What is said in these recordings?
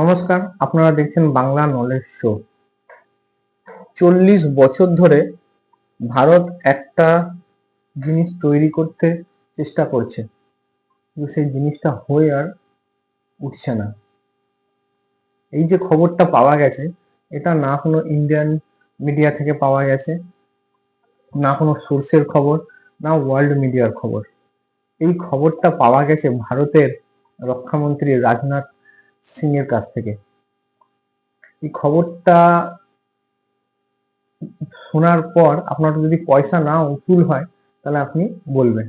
নমস্কার, আপনারা দেখছেন বাংলা নলেজ শো চল্লিশ বছর ধরে ভারত একটা জিনিস তৈরি করতে চেষ্টা করছে, কিন্তু সেই জিনিসটা হয়ে আর উঠছে না। এই যে খবরটা পাওয়া গেছে, এটা না কোনো ইন্ডিয়ান মিডিয়া থেকে পাওয়া গেছে, না কোনো সোর্সের খবর, না ওয়ার্ল্ড মিডিয়ার খবর। এই খবরটা পাওয়া গেছে ভারতের রক্ষামন্ত্রী রাজনাথ সিং এর কাছ থেকে। এই খবরটা শোনার পর আপনার যদি পয়সা না উসুল হয়, তাহলে আপনি বলবেন।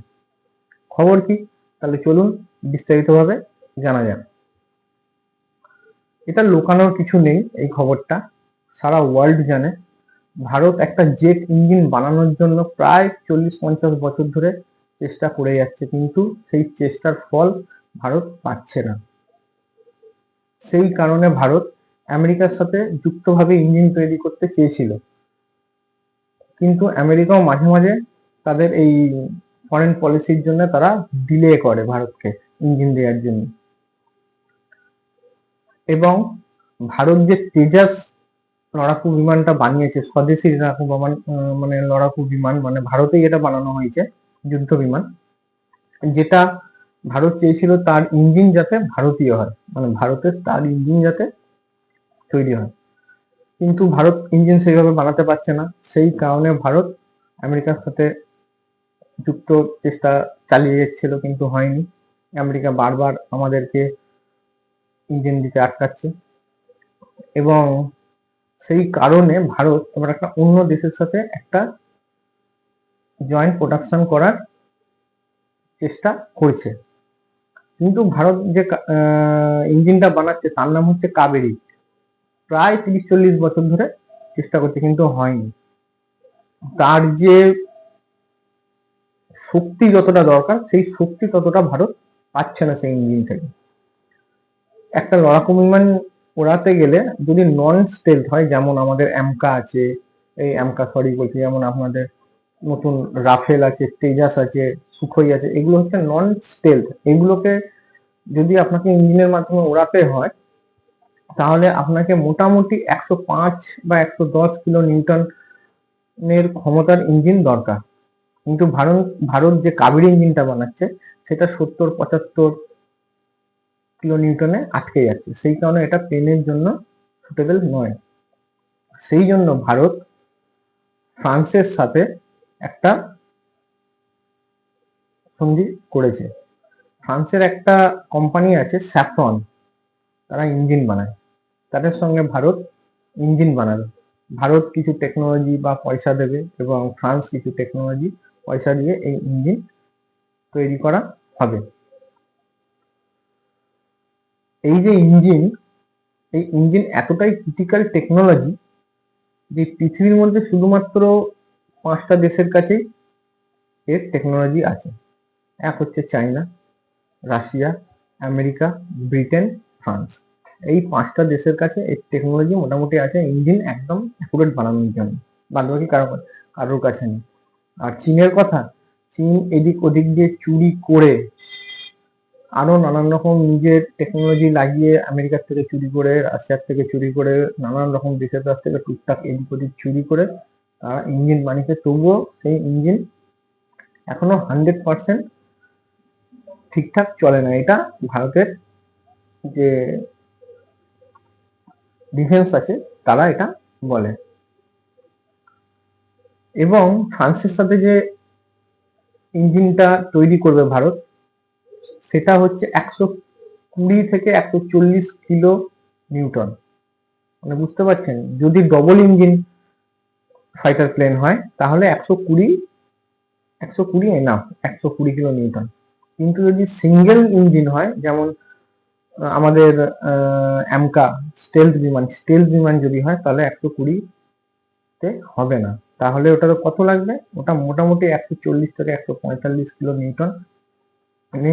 খবর কি? তাহলে চলুন বিস্তারিতভাবে জানা যাক। এটা লুকানোর কিছু নেই এই খবরটা। সারা ওয়ার্ল্ড জানে। ভারত একটা জেট ইঞ্জিন বানানোর জন্য প্রায় চল্লিশ পঞ্চাশ বছর ধরে চেষ্টা করে যাচ্ছে, কিন্তু সেই চেষ্টার ফল ভারত পাচ্ছে না। সেই কারণে ভারত আমেরিকার সাথে যুক্তভাবে ইঞ্জিন তৈরি করতে চেয়েছিল। কিন্তু আমেরিকাও মাঝে মাঝে তাদের এই ফরেন পলিসির জন্য তারা ডিলে করে ভারতকে ইঞ্জিন দেওয়ার জন্য। এবং ভারত যে তেজাস লড়াকু বিমানটা বানিয়েছে, স্বদেশি লড়াকু বিমান মানে লড়াকু বিমান মানে ভারতেই এটা বানানো হয়েছে, যুদ্ধ বিমান, যেটা ভারত চেয়েছিল তার ইঞ্জিন যাতে ভারতীয় হয় মানে ভারতের তার ইঞ্জিন যাতে তৈরি হয়। কিন্তু ভারত ইঞ্জিন সেইভাবে বানাতে পারছে না। সেই কারণে ভারত আমেরিকার সাথে যুক্ত চেষ্টা চালিয়ে যাচ্ছিল, কিন্তু হয়নি। আমেরিকা বারবার আমাদেরকে ইঞ্জিন দিতে আটকাচ্ছে। এবং সেই কারণে ভারত এবার একটা অন্য দেশের সাথে একটা জয়েন্ট প্রোডাকশন করার চেষ্টা করছে। কিন্তু ভারত যে ইঞ্জিনটা বানাচ্ছে, তার নাম হচ্ছে কাবেরী। প্রায় তিরিশ চল্লিশ বছর ধরে চেষ্টা করছে, কিন্তু হয়নি। তার যে শক্তি যতটা দরকার, সেই শক্তি ততটা ভারত পাচ্ছে না সেই ইঞ্জিন থেকে। একটা লড়াকু বিমান ওড়াতে গেলে যদি নন স্টেলথ হয়, যেমন আমাদের অ্যামকা আছে, এই অ্যামকা সরি বলছি, যেমন আপনাদের নতুন রাফেল আছে, তেজাস আছে, সুখই আছে, এগুলো হচ্ছে নন স্টেলথ এগুলোকে যদি আপনাকে ইঞ্জিনের মাধ্যমে ওড়াতে হয়, তাহলে আপনাকে মোটামুটি একশো পাঁচ বা একশো দশ কিলো নিউটনের ক্ষমতার ইঞ্জিন দরকার। কিন্তু ভারত ভারত যে কাবেরী ইঞ্জিনটা বানাচ্ছে, সেটা সত্তর, পঁচাত্তর কিলো নিউটনে আটকে যাচ্ছে। সেই কারণে এটা প্লেনের জন্য সুটেবল নয়। সেই জন্য ভারত ফ্রান্সের সাথে একটা সন্ধি করেছে। ফ্রান্সের একটা কোম্পানি আছে স্যাফরন তারা ইঞ্জিন বানায়। তাদের সঙ্গে ভারত ইঞ্জিন বানাবে। ভারত কিছু টেকনোলজি বা পয়সা দেবে এবং ফ্রান্স কিছু টেকনোলজি পয়সা দিয়ে এই ইঞ্জিন তৈরি করা হবে। এই যে ইঞ্জিন এই ইঞ্জিন এতটাই ক্রিটিক্যাল টেকনোলজি যে পৃথিবীর মধ্যে শুধুমাত্র পাঁচটা দেশের কাছেই এর টেকনোলজি আছে। এক হচ্ছে China Russia, America, Britain, France. এই পাঁচটা দেশের কাছে এই টেকনোলজি মোটামুটি আছে ইঞ্জিন একদম অ্যাকুরেট বানানোর জন্য। বাদ বাকি কারও কারোর কাছে নেই। আর চীনের কথা, চীন এদিক ওদিক দিয়ে চুরি করে আরও নানান রকম নিজের টেকনোলজি লাগিয়ে আমেরিকার থেকে চুরি করে, রাশিয়ার থেকে চুরি করে, নানান রকম দেশের কাছ থেকে টুকটাক এদিক ওদিক চুরি করে তারা ইঞ্জিন বানিয়েছে। তবুও সেই ইঞ্জিন এখনও হান্ড্রেড পার্সেন্ট ঠিকঠাক চলে না। এটা ভারতের যে ডিফেন্স আছে, তারা এটা বলে। এবং ফ্রান্সের সাথে যে ইঞ্জিনটা তৈরি করবে ভারত, সেটা হচ্ছে একশো কুড়ি থেকে একশো চল্লিশ কিলো নিউটন। মানে বুঝতে পারছেন? যদি ডবল ইঞ্জিন ফাইটার প্লেন হয়, তাহলে একশো কুড়ি একশো কুড়ি না একশো কুড়ি কিলো নিউটন। কিন্তু যদি সিঙ্গেল ইঞ্জিন হয়, যেমন আমাদের অ্যামকা স্টেলথ বিমান স্টেলথ বিমান যদি হয়, তাহলে একশো কুড়িতে হবে না। তাহলে ওটা কত লাগবে? ওটা মোটামুটি একশো চল্লিশ থেকে একশো পঁয়তাল্লিশ কিলো নিউটন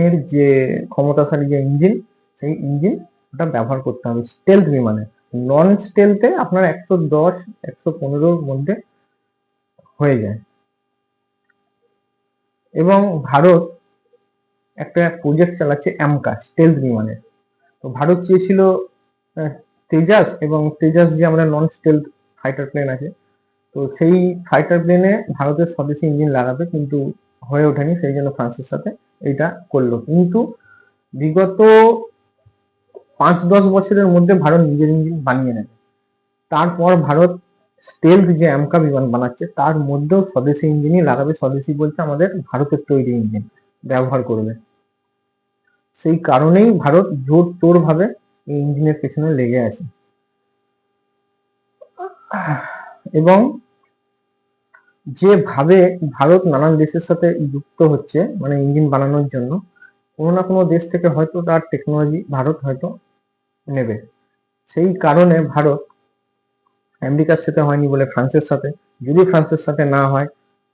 এর যে ক্ষমতাশালী যে ইঞ্জিন সেই ইঞ্জিন ওটা ব্যবহার করতে হবে স্টেলথ বিমানে। নন স্টেলতে আপনার একশো দশ, একশো পনেরোর মধ্যে হয়ে যায়। এবং ভারত একটা প্রজেক্ট চালাচ্ছে অ্যামকা স্টেলথ বিমানের। তো ভারত চেয়েছিল তেজাস এবং তেজাস যে আমাদের নন স্টেলথ ফাইটার প্লেন আছে, তো সেই ফাইটার প্লেনে ভারতের স্বদেশি ইঞ্জিন লাগাবে, কিন্তু হয়ে ওঠেনি, সেই জন্য ফ্রান্সের সাথে এটা করল। কিন্তু বিগত পাঁচ দশ বছরের মধ্যে ভারত নিজের ইঞ্জিন বানিয়ে নেবে। তারপর ভারত স্টেলথ যে অ্যামকা বিমান বানাচ্ছে, তার মধ্যেও স্বদেশি ইঞ্জিনই লাগাবে। স্বদেশি বলছে আমাদের ভারতের তৈরি ইঞ্জিন ব্যবহার করবে। সেই কারণেই ভারত জোর তোর ভাবে এই ইঞ্জিনের পেছনে লেগে আছে। এবং যেভাবে ভারত নানান দেশের সাথে যুক্ত হচ্ছে মানে ইঞ্জিন বানানোর জন্য, কোনো না কোনো দেশ থেকে হয়তো তার টেকনোলজি ভারত হয়তো নেবে। সেই কারণে ভারত আমেরিকার সাথে হয়নি বলে ফ্রান্সের সাথে। যদি ফ্রান্সের সাথে না হয়,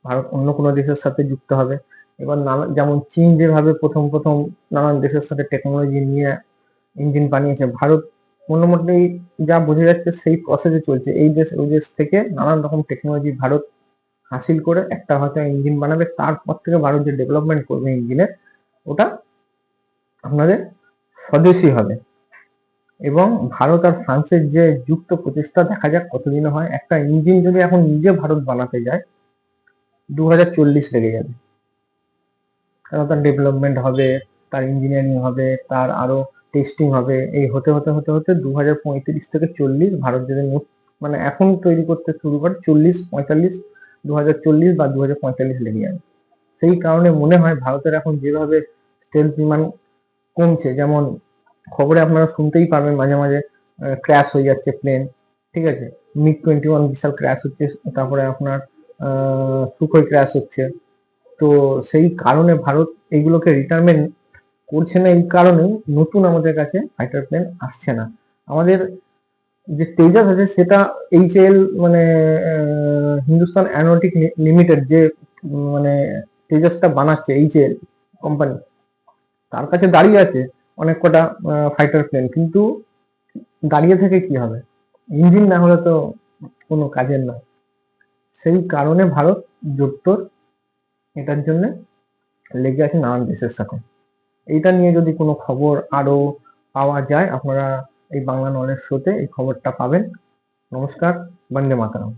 ভারত অন্য কোনো দেশের সাথে যুক্ত হবে। এবার নানা, যেমন চীন যেভাবে প্রথম প্রথম নানান দেশের সাথে টেকনোলজি নিয়ে ইঞ্জিন বানিয়েছে, ভারত মোটামুটি যা বোঝা যাচ্ছে সেই প্রসেসে চলছে। এই দেশ, ওই দেশ থেকে নানান রকম টেকনোলজি ভারত হাসিল করে একটা হয়তো ইঞ্জিন বানাবে, তারপর থেকে ভারত যে ডেভেলপমেন্ট করবে ইঞ্জিনের ওটা আপনাদের স্বদেশী হবে। এবং ভারত আর ফ্রান্সের যে যুক্ত প্রচেষ্টা, দেখা যাক কতদিনে হয়। একটা ইঞ্জিন যদি এখন নিজে ভারত বানাতে যায় দু হাজার চল্লিশ লেগে যাবে। কারণ তার ডেভেলপমেন্ট হবে, তার ইঞ্জিনিয়ারিং হবে, তার আরও টেস্টিং হবে। এই হতে হতে হতে হতে দু হাজার পঁয়ত্রিশ থেকে চল্লিশ ভারত যদি মোট- মানে এখন তৈরি করতে শুরু করে চল্লিশ, পঁয়তাল্লিশ দু হাজার চল্লিশ বা দু হাজার পঁয়তাল্লিশ লেগে যাবে সেই কারণে মনে হয় ভারতের এখন যেভাবে স্টেল বিমান কমছে, যেমন খবরে আপনারা শুনতেই পাবেন মাঝে মাঝে ক্র্যাশ হয়ে যাচ্ছে প্লেন ঠিক আছে? মিগ টোয়েন্টি ওয়ান বিশাল ক্র্যাশ হচ্ছে, তারপরে আপনার সুখই ক্র্যাশ হচ্ছে। তো সেই কারণে ভারত এইগুলোকে রিটায়ারমেন্ট করছে না এই কারণেই নতুন আমাদের কাছে ফাইটার প্লেন আসছে না। আমাদের যে তেজাস আছে সেটা এইচ এল মানে হিন্দুস্তান অ্যারোনটিক লিমিটেড যে মানে তেজাসটা বানাচ্ছে এইচ এল কোম্পানি তার কাছে দাঁড়িয়ে আছে অনেক কটা ফাইটার প্লেন কিন্তু দাঁড়িয়ে থেকে কি হবে? ইঞ্জিন না হলে তো কোনো কাজের নয়। সেই কারণে ভারত জোরতোর এটার জন্য লেগে আছে নানান দেশের সাথে এইটা নিয়ে যদি কোনো খবর আরও পাওয়া যায়, আপনারা এই বাংলা নলেজ শোতে এই খবরটা পাবেন। নমস্কার, বন্দে মাতারাম।